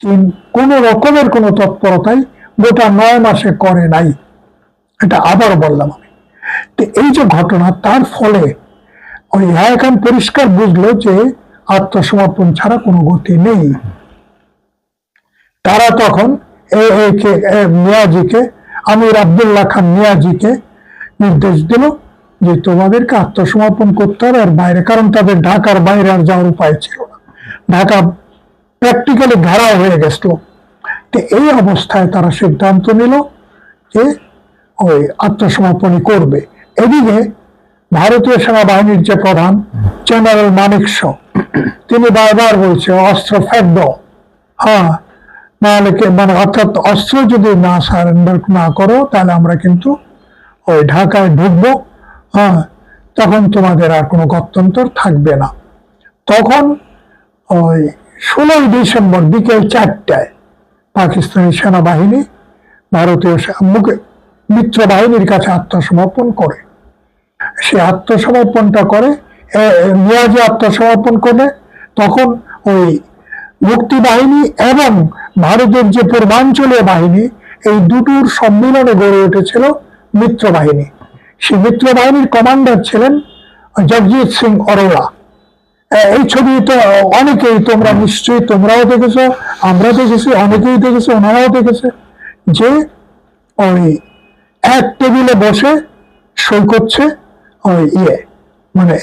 চীন কোনো রকমের কোনো তৎপরতাই গোটা নয় মাসে করে নাই। এটা আবার বললাম আমি। তো এই যে ঘটনা, তার ফলে ওই হ্যাঁ পরিষ্কার বুঝলো যে আত্মসমর্পণ ছাড়া কোনো গতি নেই। তারা তখন মিয়াজিকে, আমির আব্দুল্লাহ খান মিয়াজিকে নির্দেশ দিল যে তোমাদেরকে আত্মসমর্পণ করতে হবে আর বাইরে, কারণ তাদের ঢাকার বাইরে আর যাওয়ার উপায় ছিল না। ঢাকা প্র্যাকটিক্যালি ঘেরাও হয়ে গেছিল তো এই অবস্থায় তারা সিদ্ধান্ত নিল যে ওই আত্মসমর্পণই করবে। এদিকে ভারতীয় সেনাবাহিনীর যে প্রধান জেনারেল মানিক তিনি বারবার বলছে, অস্ত্র ফেক হ্যাঁ নাহলে মানে অর্থাৎ অস্ত্র যদি না সারেন্ডার না করো, তাহলে আমরা কিন্তু ওই ঢাকায় ঢুকবো। হ্যাঁ তখন তোমাদের আর কোনো গত্যন্তর থাকবে না। তখন ওই ষোলোই ডিসেম্বর বিকেল চারটায় পাকিস্তানি সেনাবাহিনী ভারতীয় সে- মুখে মিত্র বাহিনীর কাছে আত্মসমর্পণ করে। সে আত্মসমর্পণটা করে এ, আত্মসমর্পণ করে তখন ওই মুক্তি বাহিনী এবং ভারতের যে পূর্বাঞ্চলীয় বাহিনী এই দুটোর সম্মিলনে গড়ে উঠেছিল মিত্র বাহিনী সেই মিত্র বাহিনীর কমান্ডার ছিলেন জগজিৎ সিং অরোরা। এ- এই ছবি তো অনেকেই তোমরা নিশ্চয়ই তোমরাও দেখেছ আমরা দেখেছি, অনেকেই দেখেছে, ওনারাও দেখেছে। যে ওই এক টেবিলে বসে সই করছে ওই ইয়ে মানে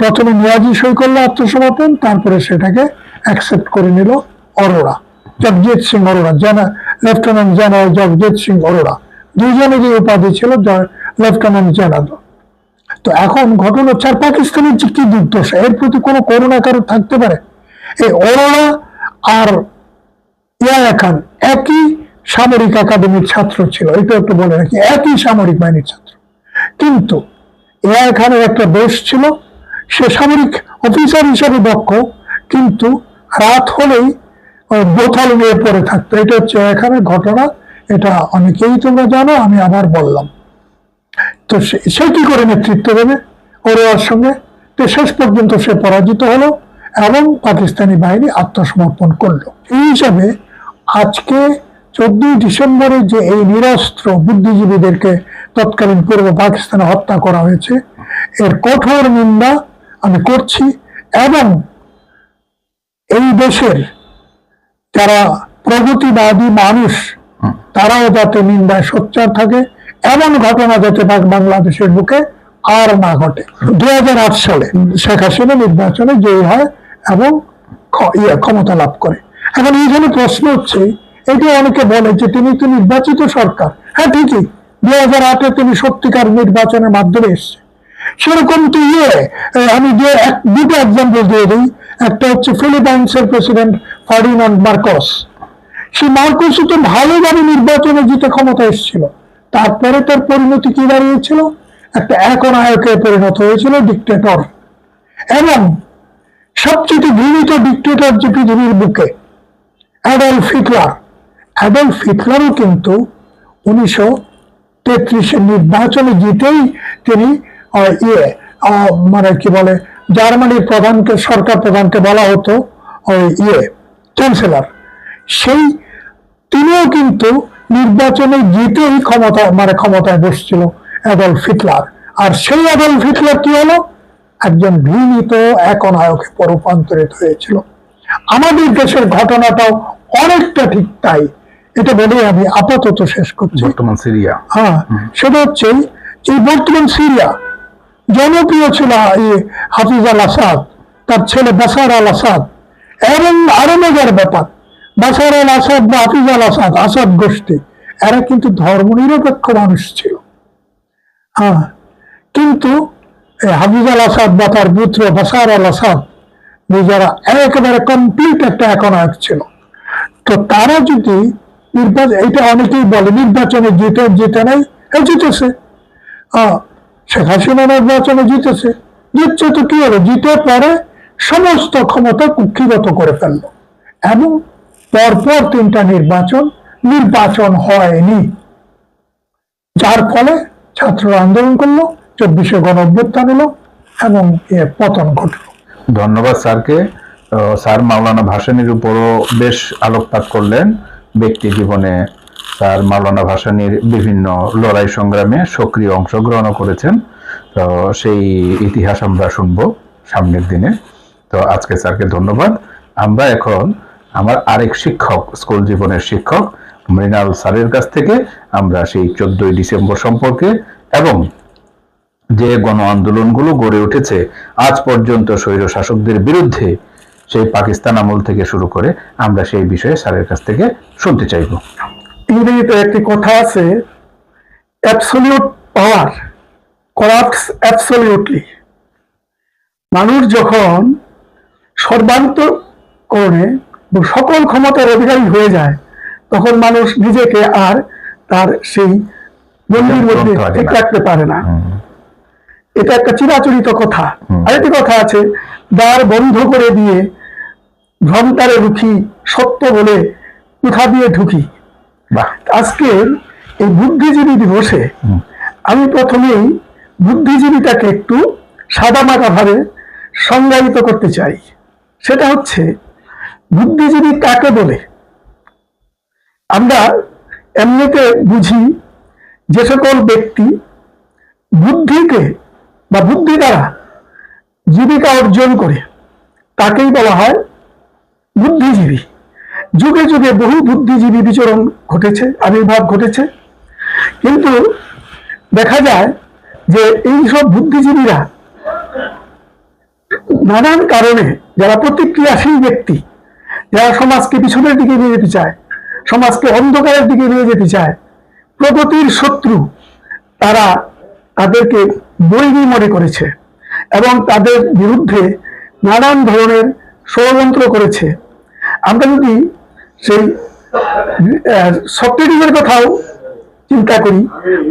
প্রথমে নিয়াজি সই করল আত্মসমর্পণ, তারপরে সেটাকে অ্যাকসেপ্ট করে নিল অরোরা, জগজিৎ সিং অরোরা, জানা লেফটেন্যান্ট জেনারেল জগজিৎ সিং অরোরা। দুইজনেরই উপাধি ছিল লেফটেন্যান্ট জেনারেল তো এখন ঘটনা হচ্ছে, আর পাকিস্তানের যে কি দুর্দশা, এর প্রতি কোনো করোনা কারও থাকতে পারে? এই অরোরা আর খান একই সামরিক একাডেমির ছাত্র ছিল, এটা একটু বলে রাখি, একই সামরিক বাহিনীর ছাত্র। কিন্তু ইয়ায়া খানের একটা দোষ ছিল, সে সামরিক অফিসার হিসেবে দক্ষ, কিন্তু রাত হলেই বোতল নিয়ে পড়ে থাকতো। এটা হচ্ছে এখানে ঘটনা, এটা অনেকেই তোমরা জানো, আমি আবার বললাম। তো সে কি করে নেতৃত্ব দেবে ওর সঙ্গে? তো শেষ পর্যন্ত সে পরাজিত হলো এবং পাকিস্তানি বাহিনী আত্মসমর্পণ করল। এই হিসাবে আজকে চোদ্দই ডিসেম্বরে যে এই নিরস্ত্র বুদ্ধিজীবীদেরকে তৎকালীন পূর্ব পাকিস্তানে হত্যা করা হয়েছে এর কঠোর নিন্দা আমি করছি এবং এই দেশের যারা প্রগতিবাদী মানুষ তারাও যাতে নিন্দায় সোচ্চার থাকে। এমন ঘটনা যাতে বাংলাদেশের বুকে আর না ঘটে। দুই হাজার আট সালে শেখ হাসিনা নির্বাচনে জয়ী হয় এবং ইয়ে, ক্ষমতা লাভ করে। এখন এইখানে প্রশ্ন হচ্ছে এটা অনেকে বলে যে তিনি তো নির্বাচিত সরকার। হ্যাঁ ঠিকই। দুই হাজার আটে তিনি সত্যিকার নির্বাচনের মাধ্যমে এসছে সেরকম তো ইয়ে আমি যে এক দুটো এক্সাম্পল দিয়ে দিই। একটা হচ্ছে ফিলিপাইন্সের প্রেসিডেন্ট ফার্ডিনান্ড মার্কস। সে মার্কোসও তো ভালোভাবে নির্বাচনে জিতে ক্ষমতা এসেছিল। তারপরে তার পরিণতি কি দাঁড়িয়েছিল? একটা একনায়কে পরিণত হয়েছিল ডিক্টেটর এবং সবচেয়ে ঘৃণিত ডিক্টেটর যে পৃথিবীর বুকে অ্যাডলফ হিটলার অ্যাডলফ হিটলারও কিন্তু উনিশশো তেত্রিশের নির্বাচনে জিতেই তিনি ইয়ে মানে কি বলে, জার্মানির প্রধানকে, সরকার প্রধানকে বলা হতো ওই ইয়ে চ্যান্সেলর। সেই তিনিও কিন্তু নির্বাচনে জিতেই ক্ষমতা মানে ক্ষমতায় বসছিল অ্যাডলফ হিটলার আর সেই অ্যাডলফ হিটলার কি হলো? একজন ঘৃণিত একনায়কে রূপান্তরিত হয়েছিল। আমাদের দেশের ঘটনাটাও অনেকটা ঠিক তাই। এটা বলেই আমি আপাতত শেষ করছি। বর্তমান সিরিয়া। হ্যাঁ সেটা হচ্ছে এই বর্তমান সিরিয়া জনপ্রিয় ছিল হাফিজ আল আসাদ তার ছেলে বাসার আল আসাদ এবং আরও মজার ব্যাপার বাসার আল আসাদ বা আল আসাদ আসাদ গোষ্ঠী। এরা কিন্তু মানুষ ছিল। হ্যাঁ কিন্তু হাফিজ আল আসাদ বা তার পুত্র বাসার আল আসাদ একেবারে কমপ্লিট একটা একনায়ক ছিল। তো তারা যদি নির্বাচন এটা অনেকেই বলে, নির্বাচনে জিতে জিতে নাই হ্যাঁ জিতেছে। শেখ হাসিনা নির্বাচনে জিতেছে। জিতছে তো কি হলো? জিতে পরে সমস্ত ক্ষমতা কুক্ষিগত করে ফেলল। এবং পরপর তিনটা নির্বাচন নির্বাচন হয়নি। যার ফলে ছাত্ররা আন্দোলন করল, চব্বিশে গণ অভ্যুত্থান এলো এবং পতন ঘটলো। ধন্যবাদ স্যারকে। স্যার মাওলানা ভাসানির উপরও বেশ আলোকপাত করলেন। ব্যক্তি জীবনে স্যার মাওলানা ভাসানির বিভিন্ন লড়াই সংগ্রামে সক্রিয় অংশগ্রহণ করেছেন। তো সেই ইতিহাস আমরা শুনব সামনের দিনে। তো আজকে স্যারকে ধন্যবাদ। আমরা এখন আমার আরেক শিক্ষক, স্কুল জীবনের শিক্ষক, মৃণাল স্যারের কাছ থেকে আমরা সেই চোদ্দই ডিসেম্বর সম্পর্কে এবং যে গণ আন্দোলনগুলো গড়ে উঠেছে, আজ পর্যন্ত স্বৈর শাসকদের বিরুদ্ধে সেই পাকিস্তান আমল থেকে শুরু করে আমরা সেই বিষয়ে স্যারের কাছ থেকে শুনতে চাইব। ইংরেজিতে একটি কথা আছে অ্যাবসলিউট পাওয়ার করাপ্টস অ্যাবসলিউটলি মানুষ যখন সর্বান্তকরণে সকল ক্ষমতার অধিকারী হয়ে যায় তখন মানুষ নিজেকে আর তার সেই গণ্ডির মধ্যে ঠিক। রাখতে পারে না। এটা একটা চিরাচরিত কথা। আরেকটি কথা আছে দ্বার বন্ধ করে দিয়ে ভ্রমতারে রুখি সত্য বলে কোথা দিয়ে ঢুকি। বাহ। আজকের এই বুদ্ধিজীবী দিবসে আমি প্রথমেই বুদ্ধিজীবীটাকে একটু সাদামাটা ভাবে সংজ্ঞায়িত করতে চাই। সেটা হচ্ছে বুদ্ধিজীবী কাকে বলে? আমরা এমনিতে বুঝি যে সকল ব্যক্তি বুদ্ধিকে বা বুদ্ধি দ্বারা জীবিকা অর্জন করে, তাকেই বলা হয় বুদ্ধিজীবী। যুগে যুগে বহু বুদ্ধিজীবী বিচরণ ঘটেছে, আবির্ভাব ঘটেছে। কিন্তু দেখা যায় যে এই সব বুদ্ধিজীবীরা নানান কারণে যারা প্রতিক্রিয়াশীল ব্যক্তি যারা সমাজকে পিছনের দিকে নিয়ে যেতে চায়, সমাজকে অন্ধকারের দিকে নিয়ে যেতে চায়, প্রগতির শত্রু তারা তাদেরকে বৈরী মনে করেছে এবং তাদের বিরুদ্ধে নানান ধরনের ষড়যন্ত্র করেছে। আমরা যদি সেই সক্রেটিসের কথাও চিন্তা করি,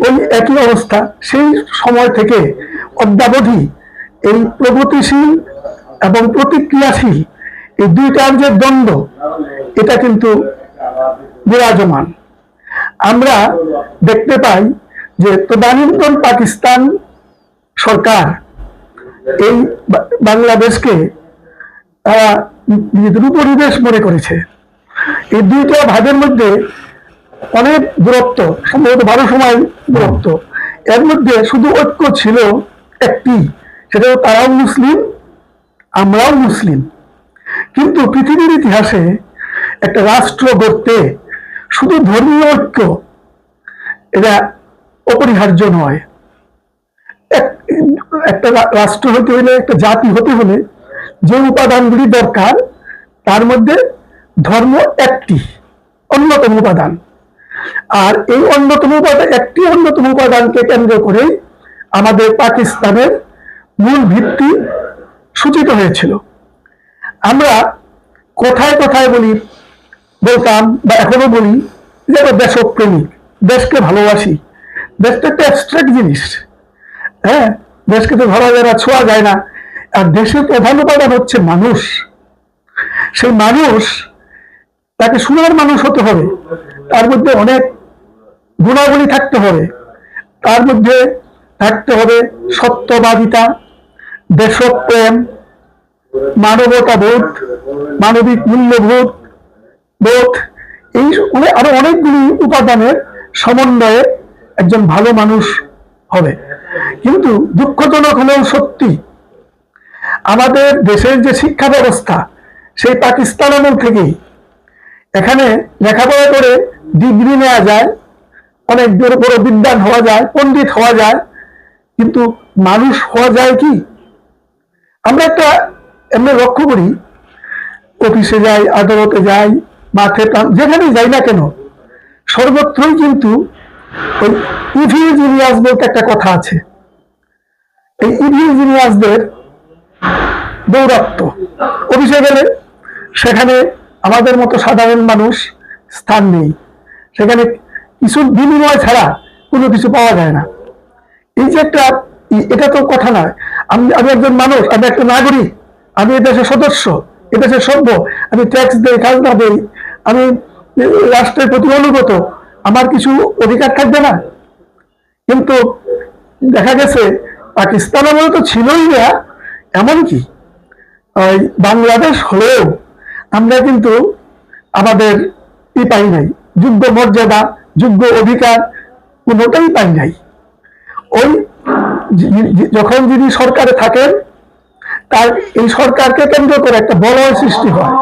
ওই একই অবস্থা সেই সময় থেকে অদ্যাবধি এই প্রগতিশীল এবং প্রতিক্রিয়াশীল এই দুইটার যে দ্বন্দ্ব, এটা কিন্তু বিরাজমান। আমরা দেখতে পাই যে তদানীন্তন পাকিস্তান সরকার এই বাংলাদেশকে তারা মনে করেছে। এই দুইটা ভাগের মধ্যে অনেক দূরত্ব, সম্ভবত বারো সময় দূরত্ব। এর মধ্যে শুধু ঐক্য ছিল একটি, সেটা তারাও মুসলিম, আমরাও মুসলিম। কিন্তু পৃথিবীর ইতিহাসে একটা রাষ্ট্র গড়তে শুধু ধর্মীয় ঐক্য, এটা অপরিহার্য নয়। একটা রাষ্ট্র হতে হলে, একটা জাতি হতে হলে যে উপাদানগুলি দরকার, তার মধ্যে ধর্ম একটি, অন্যতম উপাদান। আর এই অন্যতম উপাদান একটি অন্যতম উপাদানকে কেন্দ্র করে আমাদের পাকিস্তানের মূল ভিত্তি সূচিত হয়েছিল। আমরা কোথায় কোথায় বলি, বলতাম বা এখনও বলি যে আমরা দেশপ্রেমিক, দেশকে ভালোবাসি। দেশটা একটা অ্যাবস্ট্রাক্ট জিনিস। হ্যাঁ দেশকে তো ধরা যায় না ছোঁয়া যায় না। আর দেশের প্রধান উপাদান হচ্ছে মানুষ। সেই মানুষ, তাকে সুন্দর মানুষ হতে হবে। তার মধ্যে অনেক গুণাবলী থাকতে হবে। তার মধ্যে থাকতে হবে সত্যবাদিতা, দেশপ্রেম মানবতা বোধ, মানবিক মূল্যবোধ বোধ, এই মানে আরও অনেকগুলি উপাদানের সমন্বয়ে একজন ভালো মানুষ হবে। কিন্তু দুঃখজনক হলেও সত্যি, আমাদের দেশের যে শিক্ষা ব্যবস্থা, সেই পাকিস্তান আমল থেকেই এখানে লেখাপড়া করে ডিগ্রি নেওয়া যায়, অনেক বড় বড় বিদ্যান হওয়া যায়, পণ্ডিত হওয়া যায়, কিন্তু মানুষ হওয়া যায় কি? আমরা একটা এমনি লক্ষ্য করি, অফিসে যাই, আদালতে যাই, মাঠে যেখানেই যাই না কেন, সর্বত্রই কিন্তু ওই ইভি ইঞ্জিনিয়ার্স বলতে একটা কথা আছে। এই ইভি ইঞ্জিনিয়ার্সদের দৌরাত্ম অফিসে গেলে সেখানে আমাদের মতো সাধারণ মানুষ স্থান নেই। সেখানে কিছু বিনিময় ছাড়া কোনো কিছু পাওয়া যায় না। এই যে একটা এটা তো কথা নয়। আমি আমি একজন মানুষ, আমি একটা নাগরিক। আমি এই দেশের সদস্য, এ দেশের সভ্য, আমি ট্যাক্স দেই, খাজনা দেই, আমি রাষ্ট্রের প্রতি অনুগত, আমার কিছু অধিকার থাকবে না। কিন্তু দেখা গেছে, পাকিস্তান আমলে তো ছিলই না, এমনকি, ওই বাংলাদেশ হলেও আমরা কিন্তু আমাদের ই পাই নাই, যোগ্য মর্যাদা, যোগ্য অধিকার কোনোটাই পাই নাই। ওই যখন যিনি সরকারে থাকেন তার এই সরকারকে কেন্দ্র করে একটা বলয় সৃষ্টি হয়।